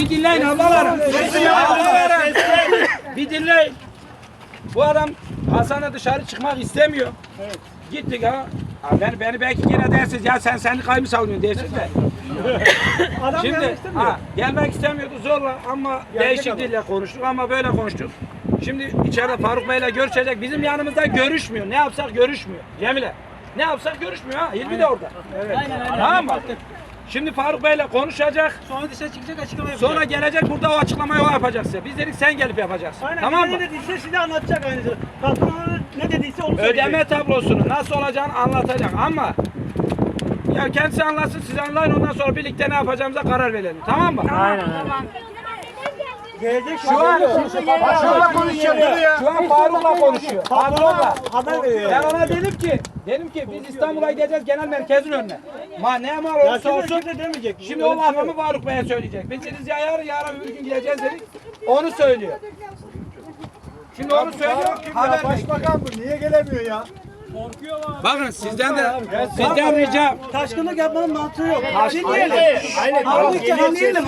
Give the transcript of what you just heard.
Bir dinleyin ablalarım. Ablalarım. Bir dinleyin. Bu adam Hasan'a dışarı çıkmak istemiyor. Gittik ha. Ben, beni belki yine dersiniz ya sen sendikayı mı savunuyorsun dersiniz de. Şimdi ha, gelmek istemiyordu zorla ama değişik dille konuştuk ama böyle konuştuk. Şimdi içeride Faruk Bey'le görüşecek. Bizim yanımızda görüşmüyor. Ne yapsak görüşmüyor. Cemile. Ne yapsak görüşmüyor ha. Hilmi de orada. Evet. Tamam mı? Şimdi Faruk Bey'le konuşacak. Sonra dışarı çıkacak açıklama yapacak. Sonra gelecek burada o açıklamayı o yapacak size. Biz dedik sen gelip yapacaksın. Aynen, tamam ne mı? dediyse size anlatacak aynı zamanda. Patronun ne dediyse onu söyleyecek. Ödeme tablosunu nasıl olacağını anlatacak ama ya kendisi anlatsın siz anlayın ondan sonra birlikte ne yapacağımıza karar verelim. Tamam mı? Gelecek Şu an an konuşuyor ya. Şu an Faruk'la konuşuyor. Faruk'la. Ben ona dedim ki, dedim ki biz İstanbul'a gideceğiz genel merkezin önüne. Ma ne mal Ya olursa şimdi olsun. Şimdi o lafımı Faruk Bey'e söyleyecek. Biz dedik ya yarın yarın öbür gün gideceğiz dedik. Onu söylüyor. Şimdi onu söylüyor. Haber. Başbakan bu niye gelemiyor ya? Bakın sizden de sizden ricam. Taşkınlık yapmanın mantığı yok. Taşkınlık. Dinleyelim. Halbuki dinleyelim.